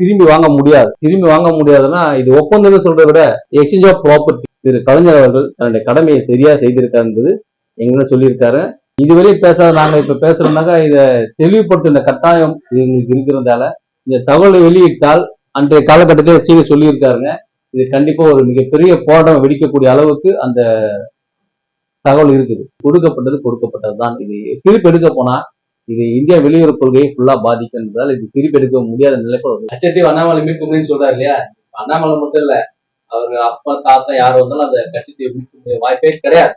திரும்பி வாங்க முடியாது. திரும்பி வாங்க முடியாதுன்னா இது ஒப்பந்தம்னு சொல்றதை விட எக்ஸ்சேஞ்ச் ஆஃப் ப்ராப்பர்ட்டி திரு கலைஞர் அவர்கள் தன்னுடைய கடமையை சரியா செய்திருக்கார் என்பது எங்களும் சொல்லியிருக்காரு. இதுவரை பேசாத நாங்க இப்ப பேசுறோம்னாக்கா இதை தெளிவுபடுத்துகிற கட்டாயம் இது எங்களுக்கு இருக்கிறதால இந்த தகவலை வெளியிட்டால் அன்றைய காலகட்டத்தில் சீனி சொல்லியிருக்காருங்க. இது கண்டிப்பா ஒரு மிகப்பெரிய போராட்டம் வெடிக்கக்கூடிய அளவுக்கு அந்த தகவல் இருக்குது. கொடுக்கப்பட்டது கொடுக்கப்பட்டது தான் இது திருப்பி எடுக்க போனா இது இந்தியா வெளியுறவு கொள்கையை ஃபுல்லா பாதிக்கின்றதால் இது திருப்பி எடுக்க முடியாத நிலைப்பாடு லட்சத்தீவு அண்ணாமலை மீட்க முடியும்னு சொல்றாரு இல்லையா? அண்ணாமலை மட்டும் இல்ல அவர் அப்பா தாத்தா யார் வந்தாலும் அந்த கட்சத்தீவை மீட்க வாய்ப்பே கிடையாது.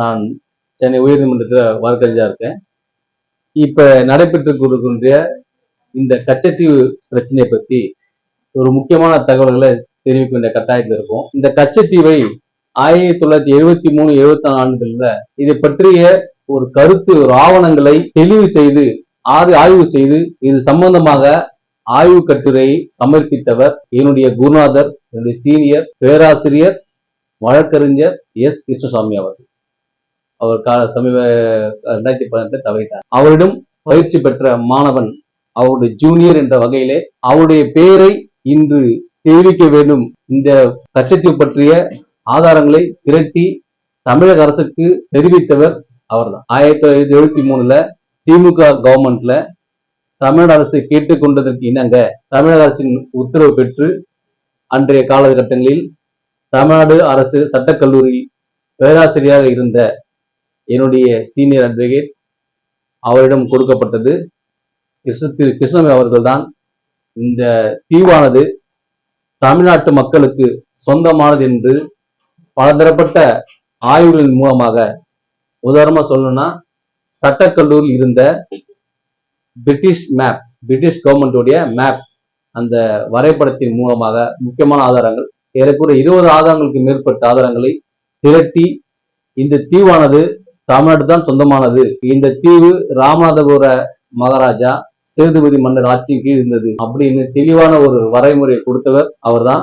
நான் சென்னை உயர்நீதிமன்றத்தில் வழக்கறிஞா இருக்கேன். இப்ப நடைபெற்று கொடுக்கின்ற இந்த கச்சத்தீவு பிரச்சனையை பத்தி ஒரு முக்கியமான தகவல்களை தெரிவிக்க வேண்டிய கட்டாயத்தில் இருக்கும். இந்த கச்சத்தீவை ஆயிரத்தி தொள்ளாயிரத்தி எழுபத்தி மூணு எழுபத்தி நாலு ஆண்டுகள்ல இதை பற்றிய ஒரு கருத்து ஒரு ஆவணங்களை தெளிவு செய்து ஆறு ஆய்வு செய்து இது சம்பந்தமாக ஆய்வு கட்டுரை சமர்ப்பித்தவர் என்னுடைய குருநாதர் என்னுடைய சீனியர் பேராசிரியர் வழக்கறிஞர் எஸ். கிருஷ்ணசாமி அவர்கள். அவர் கால சமீப ரெண்டாயிரத்தி பதினெட்டு தவறிட்டார். அவரிடம் பயிற்சி பெற்ற மாணவன் அவருடைய ஜூனியர் என்ற வகையிலே அவருடைய பெயரை இன்று தெரிவிக்க வேண்டும். இந்த கச்சத்தீவு பற்றிய ஆதாரங்களை திரட்டி தமிழக அரசுக்கு தெரிவித்தவர் அவர்தான். ஆயிரத்தி தொள்ளாயிரத்தி எழுபத்தி மூணுல திமுக கவர்மெண்ட்ல தமிழக அரசு கேட்டுக்கொண்டதற்கு இணங்க தமிழக அரசின் உத்தரவு பெற்று அன்றைய காலகட்டங்களில் தமிழ்நாடு அரசு சட்டக்கல்லூரி பேராசிரியராக இருந்த என்னுடைய சீனியர் அட்வொகேட் அவரிடம் கொடுக்கப்பட்டது. கிருஷ்ண திரு கிருஷ்ணமி அவர்கள்தான் இந்த தீவானது தமிழ்நாட்டு மக்களுக்கு சொந்தமானது என்று பலதரப்பட்ட ஆய்வுகளின் மூலமாக உதாரணமா சொல்லணும்னா சட்டக்கல்லூரியில் இருந்த பிரிட்டிஷ் மேப் பிரிட்டிஷ் கவர்மெண்டோடைய மேப் அந்த வரைபடத்தின் மூலமாக முக்கியமான ஆதாரங்கள் ஏறக்குறைய இருபது ஆதாரங்களுக்கு மேற்பட்ட ஆதாரங்களை திரட்டி இந்த தீவானது தமிழ்நாடு தான் சொந்தமானது. இந்த தீவு ராமநாதபுர மகாராஜா சேதுபதி மன்னர் ஆட்சியின் கீழ் இருந்தது அப்படின்னு தெளிவான ஒரு வரைமுறையை கொடுத்தவர் அவர்தான்.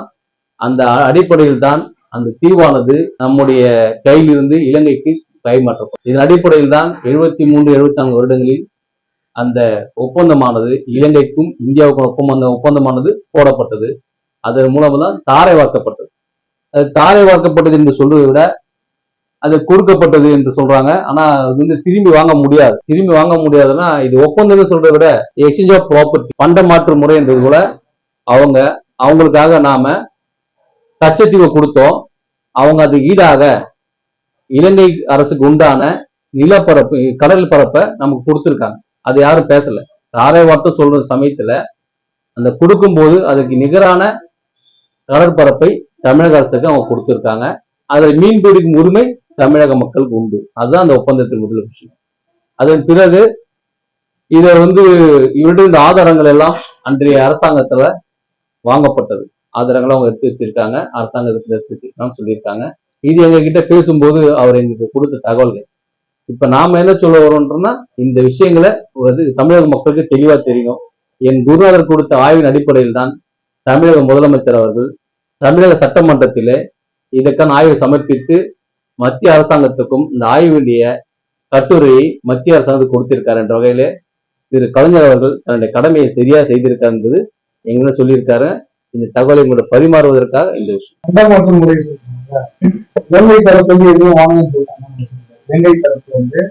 அந்த அடிப்படையில் தான் அந்த தீவானது நம்முடைய கையிலிருந்து இலங்கைக்கு கைமாற்றப்படும். இதன் அடிப்படையில் தான் எழுபத்தி மூன்று எழுபத்தி நான்கு வருடங்களில் அந்த ஒப்பந்தமானது இலங்கைக்கும் இந்தியாவுக்கும் ஒப்பந்த ஒப்பந்தமானது போடப்பட்டது. அதன் மூலமாக தான் தாரை வார்க்கப்பட்டது அது தாரை வார்க்கப்பட்டது என்று சொல்வதை விட அது கொடுக்கப்பட்டது என்று சொல்றாங்க. ஆனா அது வந்து திரும்பி வாங்க முடியாது. திரும்பி வாங்க முடியாதுன்னா இது ஒப்பந்தம்னு சொல்றதை விட எக்ஸ்சேஞ்ச் ஆஃப் ப்ராப்பர்ட்டி பண்ட மாற்று முறை என்றது கூட அவங்க அவங்களுக்காக நாம கச்சத்தீவை கொடுத்தோம். அவங்க அது ஈடாக இலங்கை அரசுக்கு உண்டான நிலப்பரப்பு கடல் பரப்பை நமக்கு கொடுத்துருக்காங்க. அது யாரும் பேசல. யாரே வார்த்தை சொல்ற சமயத்துல அந்த கொடுக்கும்போது அதுக்கு நிகரான கடற்பரப்பை தமிழக அரசுக்கு அவங்க கொடுத்துருக்காங்க. அதை மீன் பிடிக்கும் உரிமை தமிழக மக்களுக்கு உண்டு. அதுதான் அந்த ஒப்பந்தத்தின் முதல் விஷயம். அதன் பிறகு இதை வந்து இவருடைய இந்த ஆதாரங்கள் எல்லாம் அன்றைய அரசாங்கத்துல வாங்கப்பட்டது. ஆதாரங்களை அவங்க எடுத்து வச்சிருக்காங்க. அரசாங்கத்துக்கு எடுத்து வச்சிருக்காங்கன்னு சொல்லியிருக்காங்க. இது எங்ககிட்ட பேசும்போது அவர் எங்களுக்கு கொடுத்த தகவல்கள். இப்ப நாம என்ன சொல்ல வரோம்ன்றோம்னா இந்த விஷயங்களை வந்து தமிழக மக்களுக்கு தெளிவா தெரியும். என் குருநாதர் கொடுத்த ஆய்வின் அடிப்படையில் தான் தமிழக முதலமைச்சர் அவர்கள் தமிழக சட்டமன்றத்திலே இதற்கான ஆய்வை சமர்ப்பித்து மத்திய அரசாங்கத்துக்கும் இந்த ஆய்வுடைய கட்டுரையை மத்திய அரசாங்கத்துக்கு கொடுத்திருக்காரு என்ற வகையிலே திரு கலைஞர் அவர்கள் தன்னுடைய கடமையை சரியா செய்திருக்கார் என்பது எங்களும் சொல்லியிருக்காரு. இந்த தகவலை உங்களோட பரிமாறுவதற்காக இந்த விஷயம். முறை சொல்றாங்க. இலங்கை தரப்பு வந்து எதுவும் வாங்கணும்னு சொல்றாங்க இலங்கை தரப்பு வந்து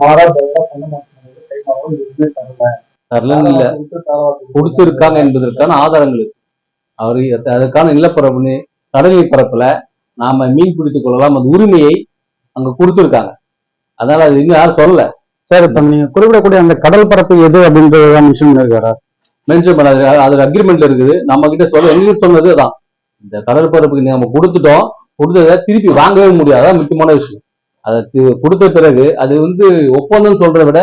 மாறா பதிலாக பண்டமாற்று முறை கைமாறும் எதுவுமே தரல. தரலன்னு இல்ல. கொடுத்து தாராளத்துக்கு கொடுத்திருக்காங்க என்பதற்கான ஆதாரங்கள் இருக்கு. அவர் அதுக்கான நிலப்பரப்புன்னு கடலில் பரப்புல நாம மீன் பிடித்துக் கொள்ளலாம் அந்த உரிமையை அங்க கொடுத்திருக்காங்க. அதனால அது இன்னும் யாரும் சொல்லல. சார் இப்ப நீங்க குறிப்பிடக்கூடிய அந்த கடல் பரப்பு எது அப்படின்றத மென்ஷன் பண்ணிருக்காரா மென்ஷன் பண்ணாது அது அக்ரிமெண்ட்ல இருக்குது. நம்ம கிட்ட சொல்ல எங்களுக்கு சொன்னது தான். இந்த கடற்பரப்புக்கு நம்ம கொடுத்துட்டோம். கொடுத்ததை திருப்பி வாங்கவே முடியாது. முக்கியமான விஷயம். அதை கொடுத்த பிறகு அது வந்து ஒப்பந்தம் சொல்றதை விட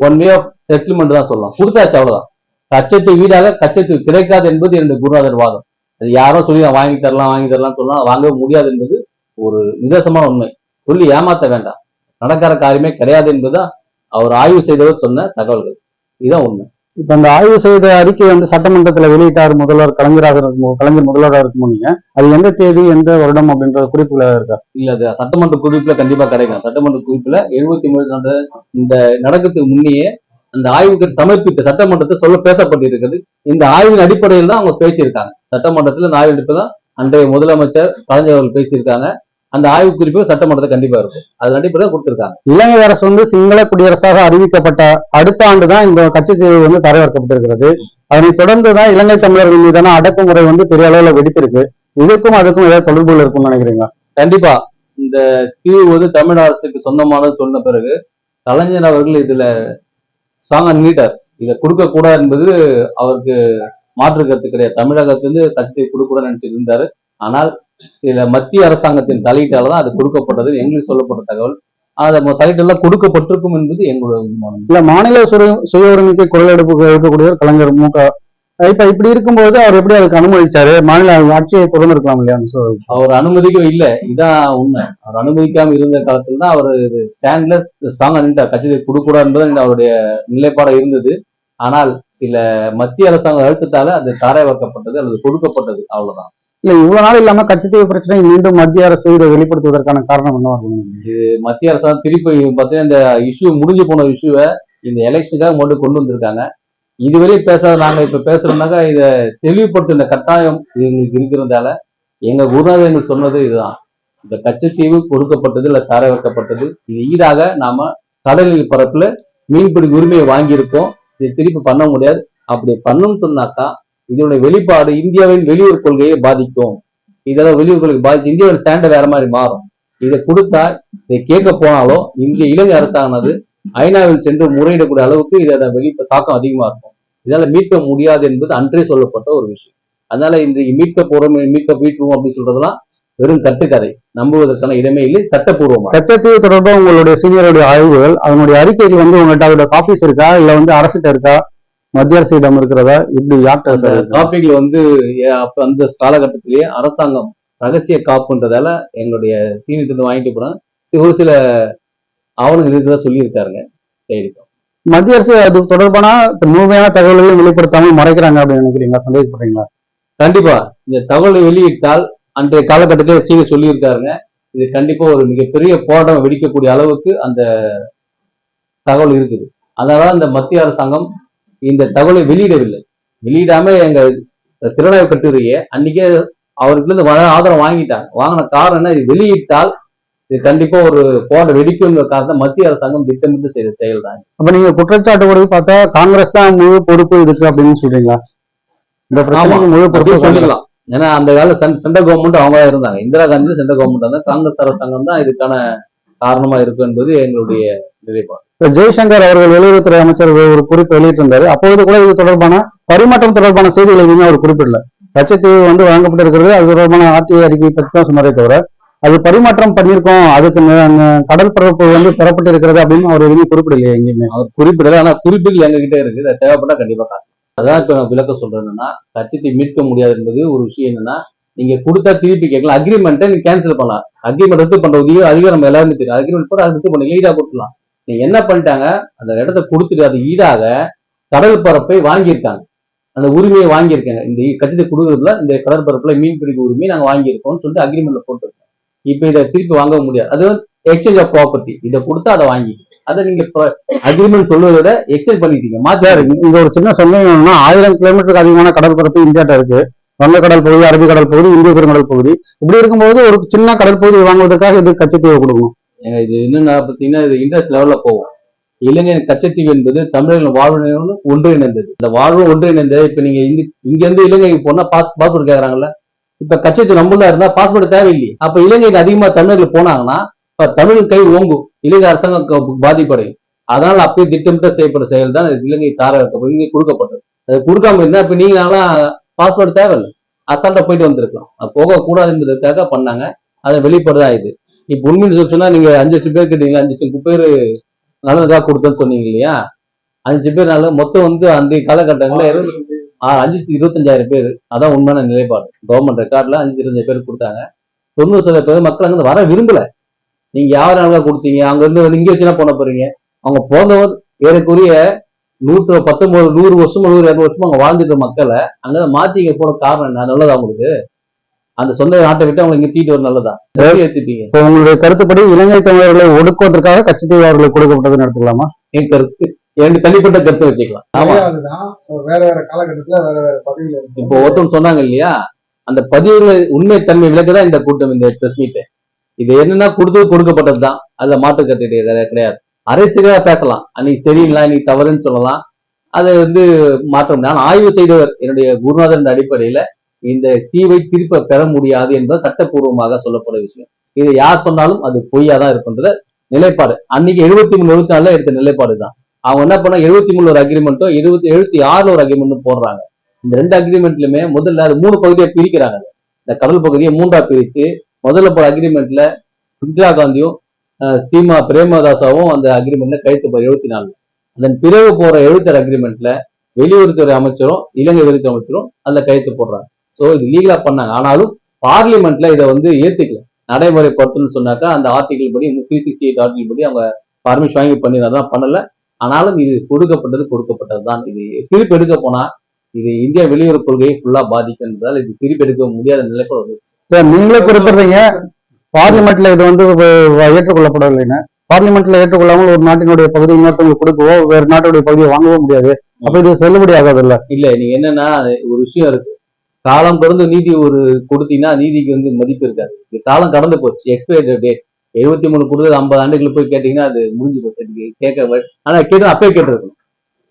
ஒன் வே ஆஃப் செட்டில்மெண்ட் தான் சொல்லலாம். கொடுத்தாச்சு அவ்வளவுதான். கச்சத்தை வீடாக கச்சத்து கிடைக்காது என்பது என்னுடைய குருநாதர் வாதம். அது யாரோ சொல்லி வாங்கி தரலாம் வாங்கி தரலாம் சொல்லலாம் வாங்கவே முடியாது என்பது ஒரு நிதர்சமான உண்மை. சொல்லி ஏமாத்த வேண்டாம். நடக்கிற காரியமே கிடையாது என்பதுதான் அவர் ஆய்வு செய்தவர் சொன்ன தகவல்கள். இதுதான் உண்மை. இப்ப அந்த ஆய்வு செய்த அறிக்கை வந்து சட்டமன்றத்துல வெளியிட்டார் முதல்வர் கலைஞராக இருக்கும் கலைஞர் முதல்வராக இருக்கும் நீங்க. அது எந்த தேதி எந்த வருடம் அப்படின்ற குறிப்புல இருக்கா? இல்ல அது சட்டமன்ற குறிப்புல கண்டிப்பா கிடைக்கும். சட்டமன்ற குறிப்புல எழுபத்தி மூணு இந்த நடக்கிறதுக்கு முன்னையே அந்த ஆய்வுக்கு சமர்ப்பித்த சட்டமன்றத்தை சொல்ல பேசப்பட்டிருக்கிறது இந்த ஆய்வின் அடிப்படையில் தான் அவங்க பேசியிருக்காங்க. சட்டமன்றத்துல இந்த ஆய்வு எடுப்பு தான் அன்றைய முதலமைச்சர் கலைஞர் அவர்கள் பேசியிருக்காங்க. அந்த ஆய்வு குறிப்பு சட்டமன்றத்தில் கண்டிப்பா இருக்கும். அதன் அடிப்படையில் கொடுத்திருக்காங்க. இலங்கை அரசு வந்து சிங்கள குடியரசாக அறிவிக்கப்பட்ட அடுத்த ஆண்டு தான் இந்த கட்சித்தீவு வந்து தரையிறக்கப்பட்டிருக்கிறது அதனைத் தொடர்ந்து தான் இலங்கை தமிழர்கள் மீதான அடக்குமுறை வந்து பெரிய அளவுல வெடித்திருக்கு. இதுக்கும் அதுக்கும் ஏதாவது தொடர்புகள் இருக்கும்னு நினைக்கிறீங்க கண்டிப்பா. இந்த தீவு வந்து தமிழ் அரசுக்கு சொந்தமானது சொன்ன பிறகு கலைஞர் அவர்கள் இதுல ஸ்ட்ராங்கா நீட்டார் இதை கொடுக்க கூடாது என்பது அவருக்கு மாற்று கருத்து கிடையாது. தமிழகத்திலிருந்து கட்சியை கொடுக்க கூடாதுன்னு நினைச்சிட்டு இருந்தாரு. ஆனால் சில மத்திய அரசாங்கத்தின் தலையீட்டால தான் அது கொடுக்கப்பட்டது எங்களுக்கு சொல்லப்பட்ட தகவல். அது தலையீட்டெல்லாம் கொடுக்கப்பட்டிருக்கும் என்பது எங்களுடைய. இல்ல மாநில சுய- உரிமைக்கு குரல் எடுப்பு எடுக்கக்கூடியவர் கலைஞர் மு க. இப்ப இப்படி இருக்கும்போது அவர் எப்படி அதுக்கு அனுமதிச்சாரு? மாநில ஆட்சியை தொடர்ந்து இருக்கலாம் இல்லையா. அவர் அனுமதிக்க இல்ல. இதான் உண்மை. அவர் அனுமதிக்காம இருந்த காலத்துல தான் அவர் ஸ்டாண்ட்ல ஸ்ட்ராங்கா நின்றார் கட்சியை கொடுக்கூடாது என்பது அவருடைய நிலைப்பாடு இருந்தது. ஆனால் சில மத்திய அரசாங்க அழுத்தத்தால அது தாரைவாக்கப்பட்டது அல்லது கொடுக்கப்பட்டது. அவ்வளவுதான். இல்ல இவ்வளவு நாள் இல்லாம கட்சித்தீவு பிரச்சனை மீண்டும் மத்திய அரசு இதை வெளிப்படுத்துவதற்கான காரணம் என்னவா இது மத்திய அரசா திருப்பி பார்த்தீங்கன்னா இந்த இஷ்யூ முடிஞ்சு போன இஷ்யூவை இந்த எலெக்ஷனுக்காக மட்டும் கொண்டு வந்திருக்காங்க. இதுவரையும் பேசாத நாங்க இப்ப பேசுறோம்னாக்கா இதை தெளிவுபடுத்தின கட்டாயம் இது எங்களுக்கு இருக்கிறதால எங்க குருநாதர் எங்களுக்கு சொன்னது இதுதான். இந்த கச்சத்தீவு கொடுக்கப்பட்டது இல்ல தர வைக்கப்பட்டது இது ஈடாக நாம கடலில் பரப்புல மீன்பிடி உரிமையை வாங்கியிருக்கோம். இதை திருப்பி பண்ண முடியாது. அப்படி பண்ணும் சொன்னாக்கா இதனுடைய வெளிப்பாடு இந்தியாவின் வெளியூர் கொள்கையை பாதிக்கும். இதெல்லாம் வெளியூர் கொள்கை பாதிச்சு இந்தியாவின் ஸ்டாண்டர்ட் வேற மாதிரி மாறும். இதை கொடுத்தா இதை கேட்க போனாலும் இந்திய இலங்கை அரசானது ஐநாவில் சென்று முறையிடக்கூடிய அளவுக்கு இதோட வெளி தாக்கம் அதிகமா இருக்கும். இதால மீட்க முடியாது என்பது அன்றே சொல்லப்பட்ட ஒரு விஷயம். அதனால இன்றைக்கு மீட்க போறோம் மீட்க மீட்போம் அப்படின்னு சொல்றதெல்லாம் வெறும் கட்டுக்கதை. நம்புவதற்கான இடமே இல்லை சட்டப்பூர்வமா கச்சத்தீவு தொடர்பாக உங்களுடைய சீனியருடைய ஆய்வுகள் அதனுடைய அறிக்கைகள் வந்து உங்கள்கிட்ட அதோட காப்பீஸ் இருக்கா இல்ல வந்து அரசுகிட்ட இருக்கா? மத்திய அரசிடம் இருக்கிறதா? இப்படி அந்த யார்கிட்ட டாபிக்ல வந்து அப்ப அந்த காலகட்டத்திலேயே அரசாங்கம் ரகசிய காப்புன்றதால எங்களுடைய சீனியர் இருந்து வாங்கிட்டு போனாங்க ஒரு சில ஆவணங்கள் இருக்கிறதா சொல்லியிருக்காருங்க சரி மத்திய அரசு அது தொடர்பான முழுமையான தகவல்களையும் வெளிப்படுத்தாம மறைக்கிறாங்க அப்படின்னு நினைக்கிறீங்களா? சந்தேகப்படுறீங்களா? கண்டிப்பா. இந்த தகவலை வெளியிட்டால் அன்றைய காலகட்டத்தில் சீனி சொல்லியிருக்காருங்க. இது கண்டிப்பா ஒரு மிகப்பெரிய போராட்டம் வெடிக்கக்கூடிய அளவுக்கு அந்த தகவல் இருக்குது. அதனால இந்த மத்திய அரசாங்கம் இந்த தகவலை வெளியிடவில்லை. வெளியிடாம எங்க திறனாய்வு கட்டுரையை அன்னைக்கே அவருக்கு இருந்து ஆதரவு வாங்கிட்டாங்க. வாங்கின காரணம் என்ன? இது வெளியிட்டால் இது கண்டிப்பா ஒரு போராட்டம் வெடிக்குங்கிற காரணம் மத்திய அரசாங்கம் திட்டமிட்டு செய்த செயல் தான் அப்ப நீங்க குற்றச்சாட்டு படி பார்த்தா காங்கிரஸ் தான் முழு பொறுப்பு இதுக்கு அப்படின்னு சொல்றீங்களா? இந்த பிரச்சனைக்கு முழு பொறுப்பு. சொல்லிக்கலாம். ஏன்னா அந்த கால சென்ட்ரல் கவர்மெண்ட் அவங்க இருந்தாங்க. இந்திரா காந்தி சென்ட்ரல் கவர்மெண்ட் இருந்தாங்க. காங்கிரஸ் அரசாங்கம் தான் இதுக்கான காரணமா இருக்கும் என்பது எங்களுடைய நிலைப்பாடு. ஜெய்சங்கர் அவர்கள் வெளியுறவுத்துறை அமைச்சர் ஒரு குறிப்பு வெளியிட்டிருந்தாரு. அப்பொழுது கூட இது தொடர்பான பரிமாற்றம் தொடர்பான செய்திகள் எதுவுமே அவர் குறிப்பிடல. கச்சத்தீவு வந்து வழங்கப்பட்டிருக்கிறது. அது தொடர்பான ஆர்டிஐ அறிக்கை பற்றி தான் சொன்னாரே தவிர அது பரிமாற்றம் பண்ணியிருக்கோம். அதுக்கு கடல் பரப்பு வந்து பெறப்பட்டிருக்கிறது அப்படின்னு அவர் எதுவுமே குறிப்பிடலையே எங்கேயுமே. அவர் குறிப்பிடல. ஆனா குறிப்புகள் எங்ககிட்ட இருக்குது. இருக்கு அது தேவைப்பட்டா கண்டிப்பா அதான் இப்ப நான் விளக்க சொல்றேன் என்னன்னா மீட்க முடியாது என்பது ஒரு விஷயம் என்னன்னா நீங்க கொடுத்தா திருப்பி கேட்கலாம். அக்ரிமெண்ட்டை நீங்க கேன்சல் பண்ணலாம். அக்ரிமெண்ட் ரத்து பண்ற உதவி அதிகம் நம்ம எல்லாருமே தெரியும். அக்ரிமெண்ட் போட அது ரத்து பண்ணி ஈடா கொடுக்கலாம் என்ன பண்ணிட்டாங்க? அந்த இடத்த கொடுத்துட்டு அது ஈடாக கடல் பரப்பை வாங்கியிருக்காங்க. அந்த உரிமையை வாங்கியிருக்காங்க. இந்த கட்சித்தை கொடுக்கறதுல இந்த கடற்பரப்புல மீன் பிடிக்க உரிமையை நாங்க வாங்கியிருக்கோம்னு சொல்லிட்டு அக்ரிமெண்ட்ல போட்டுருக்கோம் இப்ப இதை திருப்பி வாங்க முடியாது. அது எக்ஸ்சேஞ்ச் ஆஃப் ப்ராப்பர்ட்டி இதை கொடுத்தா அதை வாங்கி அதை நீங்க அக்ரிமெண்ட் சொல்வதை விட எக்ஸ்சேஞ்ச் பண்ணிட்டீங்க. மாத்தி சார் ஒரு சின்ன சந்தேகம் ஆயிரம் கிலோமீட்டருக்கு அதிகமான கடற்பரப்பு இந்தியாட்ட இருக்கு. வங்கக்கடல் பகுதி அரபிக்கடல் பகுதி இந்திய பெருங்கடல் பகுதி. இப்படி இருக்கும்போது ஒரு சின்ன கடல் பகுதி வாங்குவதற்காக இது கச்சத்தீவை கொடுக்கணும்? இது என்னன்னா பாத்தீங்கன்னா இது இண்டஸ்ட் லெவல்ல போகும். இலங்கையின் கச்சத்தீவு என்பது தமிழர்கள் வாழ்வு ஒன்றிணைந்தது. இந்த வாழ்வு ஒன்றிணைந்தது இப்ப நீங்க இங்க இங்க இருந்து இலங்கைக்கு போனா பாஸ் பாஸ்போர்ட் கேக்குறாங்கல்ல? இப்ப கச்சத்தீவு நம்மளா இருந்தா பாஸ்போர்ட் தேவையில்லை அப்ப இலங்கைக்கு அதிகமா தமிழர்கள் போனாங்கன்னா இப்ப தமிழ் கை ஓங்கும். இலங்கை அரசாங்கம் பாதிப்படையும். அதனால அப்பயே திட்டமிட்ட செய்யப்பட்ட செயல் தான் இலங்கை தார இங்கே கொடுக்கப்பட்டது. அது கொடுக்காம இருந்தா இப்ப நீங்க பாஸ்போர்ட் தேவையில்லை. அசால்ட்டா போயிட்டு வந்திருக்கலாம். அது போகக்கூடாது என்பதற்காக பண்ணாங்க. அதை வெளிப்படுதான் இது? இப்ப உண்மைன்னு சொல்லி சொன்னா நீங்க அஞ்சு லட்சம் பேர் கேட்டீங்களா? அஞ்சு லட்சம் பேர் நல்லதாக கொடுத்தேன்னு சொன்னீங்க இல்லையா? அஞ்சு பேர் நல்ல மொத்தம் வந்து அந்த காலகட்டங்களில் இருபது அஞ்சு இருபத்தஞ்சாயிரம் பேர். அதான் உண்மையான நிலைப்பாடு. கவர்மெண்ட் ரெக்கார்ட்ல அஞ்சு இருபத்தஞ்சு பேர் கொடுத்தாங்க. தொண்ணூறு சதவீத பேர் மக்கள் அங்க வர விரும்பல. நீங்க யார் நல்லா கொடுத்தீங்க. அங்க இருந்து வந்து இங்க வச்சுனா போன போறீங்க. அவங்க போனவர் ஏறக்குரிய நூற்று பத்தொன்பது நூறு வருஷமா நூறு இரநூறு வருஷமா அங்க வாழ்ந்துட்ட மக்களை அங்க மாத்தி இங்க போன காரணம் என்ன? நல்லதா உங்களுக்கு? அந்த சொந்த நாட்டை விட்டு அவங்க இங்க தீட்டு வர நல்லதா? ஏத்துப்பீங்க? இப்போ உங்களுடைய கருத்துப்படி இலங்கை தமிழர்களை ஒடுக்குவதற்காக கட்சித்தீவு அவர்களுக்கு கொடுக்கப்பட்டதுன்னு எடுத்துக்கலாமா? என் கருத்து எனக்கு தனிப்பட்ட கருத்தை வச்சுக்கலாம். ஆமா. அதுதான் வேற வேற காலகட்டத்துல வேற வேற பதவியில இருக்கு இப்போ ஒருத்தவங்க சொன்னாங்க இல்லையா? அந்த பதிவுகளை உண்மை தன்மை விளக்குதான் இந்த கூட்டம் இந்த பிரஸ் மீட் இது என்னன்னா கொடுத்தது கொடுக்கப்பட்டது தான் அதுல மாற்று கருத்து கிடையாது கிடையாது. அரசியலாக பேசலாம். அன்னைக்கு சரியில்லை இன்னைக்கு தவறுன்னு சொல்லலாம். அதை வந்து மாற்ற முடியாது ஆனா ஆய்வு செய்தவர் என்னுடைய குருநாதன் அடிப்படையில இந்த தீவை திருப்ப பெற முடியாது என்பது சட்டப்பூர்வமாக சொல்லப்பட்ட விஷயம். இது யார் சொன்னாலும் அது பொய்யா தான் இருக்குன்ற நிலைப்பாடு. அன்னைக்கு எழுபத்தி மூணு எழுபத்தி நாலுல எடுத்த நிலைப்பாடு தான். அவங்க என்ன பண்ணா எழுபத்தி மூணு ஒரு அக்ரிமெண்ட்டும் இருபத்தி எழுபத்தி ஆறுல ஒரு அக்ரிமெண்ட்டும் போடுறாங்க. இந்த ரெண்டு அக்ரிமெண்ட்லயுமே முதல்ல அது மூணு பகுதியை பிரிக்கிறாங்க. இந்த கடல் பகுதியை மூன்றா பிரித்து முதல்ல போற அக்ரிமெண்ட்ல இந்திரா காந்தியும் ஸ்ரீமா பிரேமதாசாவும் அந்த அக்ரிமெண்ட்ல கழித்து போய் எழுபத்தி நாலு அதன் பிறகு போற எழுபத்தி அக்ரிமெண்ட்ல வெளியுறவுத்துறை அமைச்சரும் இலங்கை வெளியுறவு அமைச்சரும் அதுல கழித்து போடுறாங்க. சோ இது லீகலா பண்ணாங்க. ஆனாலும் பார்லிமெண்ட்ல இதை வந்து ஏத்துக்கல. நடைமுறைப்படுத்தணும்னு சொன்னாக்கா அந்த ஆர்டிகல் படி த்ரீ சிக்ஸ்டி எயிட் ஆர்டிகல் படி அவங்க பர்மிஷன் வாங்கி பண்ணி அதான் பண்ணல. ஆனாலும் இது கொடுக்கப்பட்டது கொடுக்கப்பட்டது தான் இது திருப்பி எடுக்க போனா இது இந்திய வெளியுறவு கொள்கையை ஃபுல்லா பாதிக்கின்றதால் இது திருப்பி எடுக்க முடியாத நிலைப்பாடு வந்துருச்சு சார் நீங்களே குறிப்பிடுறீங்க பார்லிமெண்ட்ல இது வந்து ஏற்றுக்கொள்ளப்படவில்லைன்னு பார்லிமெண்ட்ல ஏற்றுக்கொள்ளாமல் ஒரு நாட்டினுடைய பகுதி இன்னொருத்தவங்களுக்கு கொடுக்கவோ வேறு நாட்டுடைய பகுதியை வாங்கவோ முடியாது. அப்ப இது செல்லுபடி ஆகாது இல்ல இல்ல நீங்க என்னன்னா ஒரு விஷயம் இருக்கு. காலம் கடந்து நீதி ஒரு கொடுத்தீங்கன்னா நீதிக்கு வந்து மதிப்பு இருக்காது. இது காலம் கடந்து போச்சு. எக்ஸ்பைரி டேட் எழுபத்தி மூணு கொடுத்தது ஐம்பது ஆண்டுகளுக்கு போய் கேட்டீங்கன்னா அது முடிஞ்சு போச்சு. அதுக்கு கேட்க ஆனா கேட்டு அப்பயே கேட்டிருக்கணும்.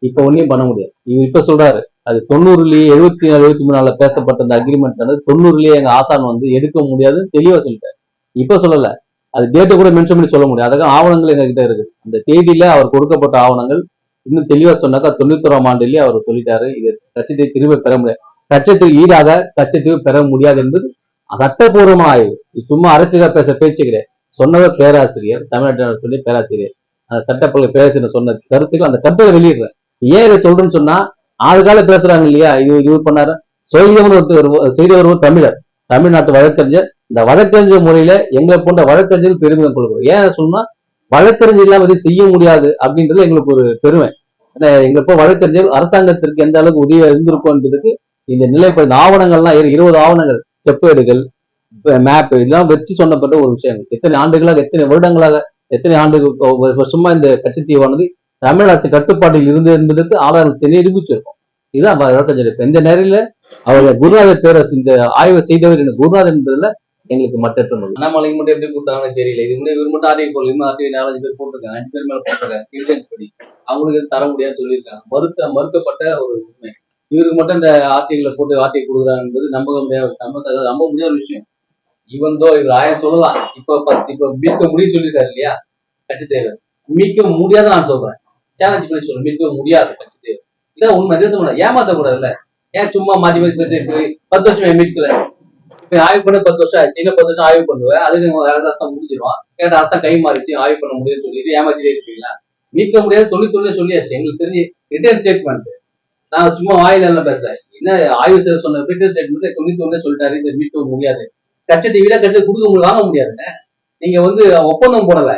இப்ப ஒன்னையும் பண்ண முடியாது. இவர் இப்ப சொல்றாரு அது தொண்ணூறுலயே எழுபத்தி நாலு எழுபத்தி மூணு பேசப்பட்ட அந்த அக்ரிமெண்ட் வந்து தொண்ணூறுலயே எங்க ஆசான் வந்து எடுக்க முடியாதுன்னு தெளிவா சொல்லிட்டாரு. இப்ப சொல்லல. அது டேட்டை கூட மென்ஷன் பண்ணி சொல்ல முடியாது. அதுக்கு ஆவணங்கள் எங்க கிட்ட இருக்கு. அந்த தேதியில அவர் கொடுக்கப்பட்ட ஆவணங்கள் இன்னும் தெளிவா சொன்னாக்கா தொண்ணூத்தோராம் ஆண்டுலயே அவர் சொல்லிட்டாரு. இது கட்சியை திரும்ப பெற முடியாது. கட்சத்துக்கு ஈடாக கட்சத்துக்கு பெற முடியாது என்பது சட்டபூர்வமாய் சும்மா அரசியலா பேச பேச்சு கிடையாது சொன்னவர் பேராசிரியர் தமிழ்நாட்டினர் சொல்லி பேராசிரியர். அந்த சட்டப்பள்ளி பேராசிரியர் சொன்ன கருத்துக்கள் அந்த கருத்தை வெளியிடுறேன். ஏன் இதை சொல்றேன்னு சொன்னா ஆறு கால பேசுறாங்க இல்லையா? இது இது பண்ணாரு. செய்தவர் செய்தவர் ஒரு தமிழர். தமிழ்நாட்டு வழக்கறிஞர். இந்த வழக்கறிஞர் முறையில எங்களை போன்ற வழக்கறிஞர் பெருமிதம் கொள்கிறோம். ஏன் சொன்னா வழக்கறிஞர் இல்லாம இதை செய்ய முடியாது அப்படின்றது எங்களுக்கு ஒரு பெருமை. ஏன்னா எங்களுக்கு இப்போ வழக்கறிஞர் அரசாங்கத்திற்கு எந்த அளவுக்கு உதவியா இருந்திருக்கும் என்பதுக்கு இந்த நிலைப்பட ஆவணங்கள்லாம் இருபது ஆவணங்கள் செப்பேடுகள் மேப் இதெல்லாம் வச்சு சொன்னப்பட்ட ஒரு விஷயம் எத்தனை ஆண்டுகளாக எத்தனை வருடங்களாக எத்தனை ஆண்டுகள் வருஷமா இந்த கச்சத்தீவானது தமிழ் அரசு கட்டுப்பாட்டில் இருந்து என்பதற்கு ஆதாரத்தை நிரூபிச்சிருக்கும். இதுதான் இருபத்தஞ்சு இந்த நேரில் அவர் குருநாதர் பேரரசு இந்த ஆய்வு செய்தவர் எனக்கு குருநாதர் என்பதுல எங்களுக்கு மற்ற அண்ணாமலைக்கு மட்டும் எப்படி கொடுத்தாங்கன்னு தெரியல. இது முன்னே இவர் மட்டும் ஆர்டிஐ போல் இன்னும் ஆர்டிஐ நாலஞ்சு பேர் போட்டிருக்காங்க. அஞ்சு பேர் மேல போட்டிருக்காங்க. கிளியரன்ஸ் படி. அவங்களுக்கு தர முடியாதுன்னு சொல்லியிருக்காங்க. மறுத்த மறுக்கப்பட்ட ஒரு உண்மை. இவருக்கு மட்டும் இந்த ஆர்டிகளை போட்டு ஆர்டிஐ கொடுக்குறாங்க நம்ப முடியாத நம்ப நம்ப முடியாத ஒரு விஷயம். இவன் தோ இவர் ஆயிரம் சொல்லலாம் இப்ப பத்து இப்ப மீட்க முடியும் சொல்லியிருக்காரு இல்லையா? கட்சி தேவர் மீட்க முடியாத நான் சொல்றேன். சேலஞ்ச் பண்ணி சொல்றேன். மீட்க முடியாது கட்சி தேவர் இதான் உண்மை தேசம் ஏமாத்த கூடாதுல்ல ஏன் சும்மா மாத்தி மாத்தி பத்து வருஷம் மீட்கல. இப்ப ஆய்வு பண்ண பத்து வருஷம் ஆயிடுச்சு இன்னும் பத்து வருஷம் ஆய்வு பண்ணுவேன் அதுக்கு அரசாங்கம் முடிஞ்சிடும். கேட்ட அரசாங்கம் கை மாறிச்சு? ஆய்வு பண்ண முடியாது சொல்லிட்டு ஏமாத்திட்டே இருக்கீங்களா மீட்க முடியாது தொழில் தொழில் சொல்லியாச்சு. எங்களுக்கு தெரிஞ்சு ரிட்டர்ன் ஸ்டேட்மெண்ட். நான் சும்மா வாயில எல்லாம் பேசுறேன். என்ன ஆய்வு செய்ய சொன்ன ரிட்டர்ன் ஸ்டேட்மெண்ட் தொண்ணூத்தி ஒண்ணே சொல்லிட்டாரு இந்த மீட்க முடியாது. கட்சத்தை விட கட்சத்தை கொடுக்க முடியும் வாங்க முடியாதுங்க நீங்க வந்து ஒப்பந்தம் போடல.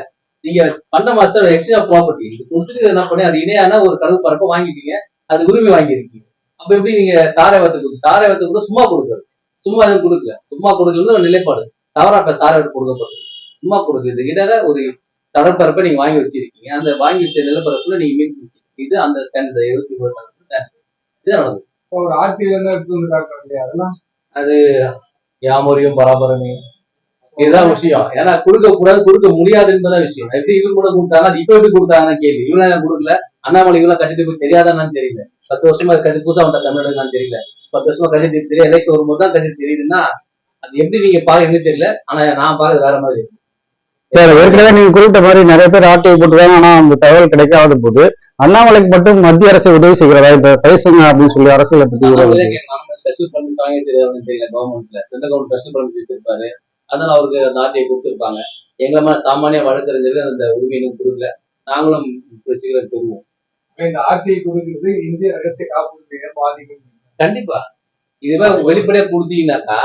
நீங்க பண்ண மாஸ்டர் எக்ஸ்ட்ரா ப்ராப்பர்ட்டி கொடுத்துட்டு என்ன பண்ணி அது இணையான ஒரு கடல் பரப்ப வாங்கிட்டீங்க. அது உரிமை வாங்கியிருக்கீங்க. அப்ப எப்படி நீங்க தாரை வத்து கொடுத்து தாரை வத்து கூட சும்மா கொடுக்குறது சும்மா எதுவும் கொடுக்கல. சும்மா கொடுக்கறது ஒரு நிலைப்பாடு. தவறா இப்ப தாரை வத்து கொடுக்கப்படுது. சும்மா கொடுக்குறது. இடையில ஒரு கடற்பரப்பை நீங்க வாங்கி வச்சிருக்கீங்க. அந்த வாங்கி வச்ச நிலப்பரப்புல நீங்க மீன் பிடிச்சிருக்கீங்க. இது அந்த ஸ்டாண்டர்ட் இருபத்தி ஒரு ஒரு ஆட்சியில இருந்து எடுத்து வந்து இல்லையா? அதெல்லாம்? யாமொரியும் பராபரமே. இதுதான் விஷயம். ஏன்னா கொடுக்க கூடாது கொடுக்க முடியாது என்பதான் விஷயம். எப்படி இவர் கூட கொடுத்தாங்க அது இப்ப எப்படி கொடுத்தாங்கன்னு கேள்வி. இவங்க கொடுக்கல. அண்ணாமலை இவங்க கட்சி போய் தெரியாதான்னு தெரியல. பத்து வருஷமா கட்சி புதுசா வந்த தமிழகம் தெரியல. பத்து வருஷமா கட்சி தெரியல எலெக்ஷன் வரும்போது தான் கட்சி தெரியுதுன்னா அது எப்படி நீங்க பாக்குறீங்கன்னு தெரியல. ஆனா நான் பாக்குறது வேற மாதிரி ஏற்கனவே நீங்க குறிப்பிட்ட மாதிரி நிறைய பேர் ஆர்டிஐ போட்டுருக்காங்க. ஆனா அந்த தகவல் கிடைக்காத போது அண்ணாமலைக்கு மட்டும் மத்திய அரசு உதவி செய்கிறதா? இப்ப பேசுங்க அப்படின்னு சொல்லி அரசியலை பத்தி ஸ்பெஷல் பர்மிட் வாங்கி தெரியல கவர்மெண்ட்ல சென்ட்ரல் கவர்மெண்ட் ஸ்பெஷல் பர்மிட் வச்சிருப்பாரு. அதனால அவருக்கு அந்த ஆர்டிஐ கொடுத்துருப்பாங்க. எங்களை மாதிரி சாமானிய வழக்கறிஞர்கள் அந்த உரிமையும் கொடுக்கல. நாங்களும் சீக்கிரம் பெறுவோம். இந்த ஆட்சியை கொடுக்கிறது இந்திய ரகசிய காப்புறுதியை பாதிக்கும். கண்டிப்பா. இதுவே வெளிப்படையா கொடுத்தீங்கன்னாக்கா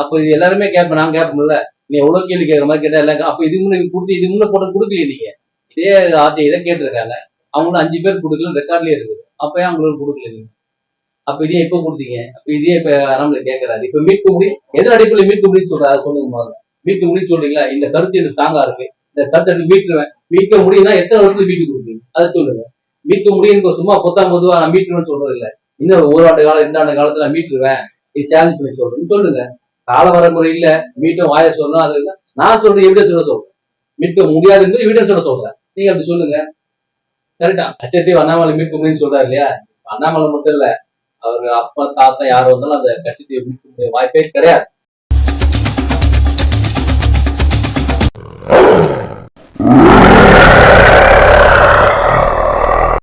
அப்ப இது எல்லாருமே கேட்பேன் நான் கேட்போம்ல நீ எவ்வளவு கேள்வி கேட்கற மாதிரி கேட்டா எல்லாம் அப்ப இது முன்ன கொடுத்து இது முன்ன போட்டு கொடுக்கல நீங்க. இதே ஆர்டிஐ தான் கேட்டிருக்காங்க. அவங்களும் அஞ்சு பேர் கொடுக்கல ரெக்கார்ட்லயே இருக்குது. அப்பயே அவங்களுக்கு கொடுக்கல அப்ப இதே எப்ப கொடுத்தீங்க? அப்ப இதே இப்ப நம்மள கேட்கறாரு இப்ப மீட்க முடியும் எதன் அடிப்படையில் மீட்க முடியும் சொல்ற அதை சொல்லுங்க மாதிரி மீட்க முடியும் சொல்றீங்களா? இந்த கருத்து எனக்கு தாங்கா இருக்கு. இந்த கருத்தை எடுத்து மீட்டுருவேன். மீட்க முடியும்னா எத்தனை வருஷத்துல மீட்டு கொடுப்பீங்க? அதை சொல்லுங்க. மீட்க முடியும் சும்மா பொத்தாம் பொதுவா நான் மீட்டுருவேன்னு சொல்றது இல்ல. இன்னும் ஒரு ஆண்டு காலம் இந்த ஆண்டு காலத்துல நான் மீட்டுருவேன். இது சேலஞ்ச் பண்ணி சொல்றேன்னு சொல்லுங்க. கால வரமுறை இல்ல. மீட்டும் வாய சொல்லணும் அது நான் சொல்றது எவிடன்ஸ் சொல்ல சொல்றேன். மீட்க முடியாதுன்னு எவிடன்ஸ் சொல்ல சொல்றேன். நீங்க அப்படி சொல்லுங்க. கரெக்டா. கச்சத்தீவு அண்ணாமலை மீட்கும்னு சொல்றாரு இல்லையா? அண்ணாமலை மட்டும் இல்ல அவர் அப்பா தாத்தா யார் வந்தாலும் அந்த கட்சி மீட்க வாய்ப்பே கிடையாது.